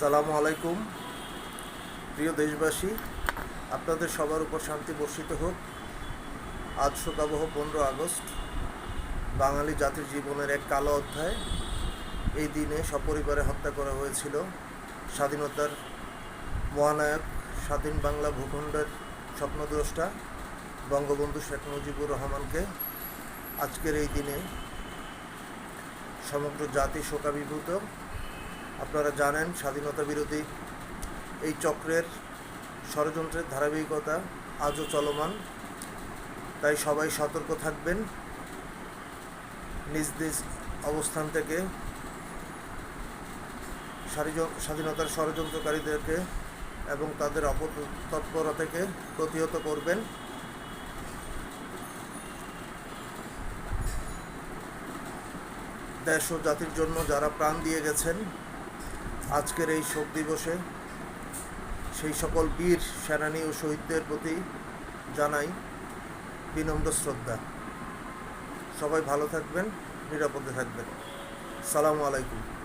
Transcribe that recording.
সালামু আলাইকুম। প্রিয় দেশবাসী, আপনাদের সবার উপর শান্তি বর্ষিত হোক। আজ শোকাবহ পনেরো আগস্ট, বাঙালি জাতির জীবনের এক কালো অধ্যায়। এই দিনে সপরিবারে হত্যা করা হয়েছিল স্বাধীনতার মহানায়ক স্বাধীন বাংলা ভূখণ্ডের স্বপ্নদ্রষ্টা বঙ্গবন্ধু শেখ মুজিবুর রহমানকে। আজকের এই দিনে সমগ্র জাতি শোকাভিভূত আপনারা জানেন, স্বাধীনতা বিরোধী এই চক্রের ষড়যন্ত্রের ধারাবাহিকতা আজও চলমান। তাই সবাই সতর্ক থাকবেন। নিজ নিজ অবস্থান থেকে স্বাধীন- স্বাধীনতার ষড়যন্ত্রকারীদেরকে এবং তাদের অপতৎপরতা থেকে প্রতিহত করবেন। দেশ ও জাতির জন্য যারা প্রাণ দিয়ে গেছেন আজকের এই শোক দিবসে সেই সকল বীর, সেনানী ও শহীদদের প্রতি জানাই বিনম্র শ্রদ্ধা। সবাই ভালো থাকবেন, নিরাপদে থাকবেন। সালামু আলাইকুম।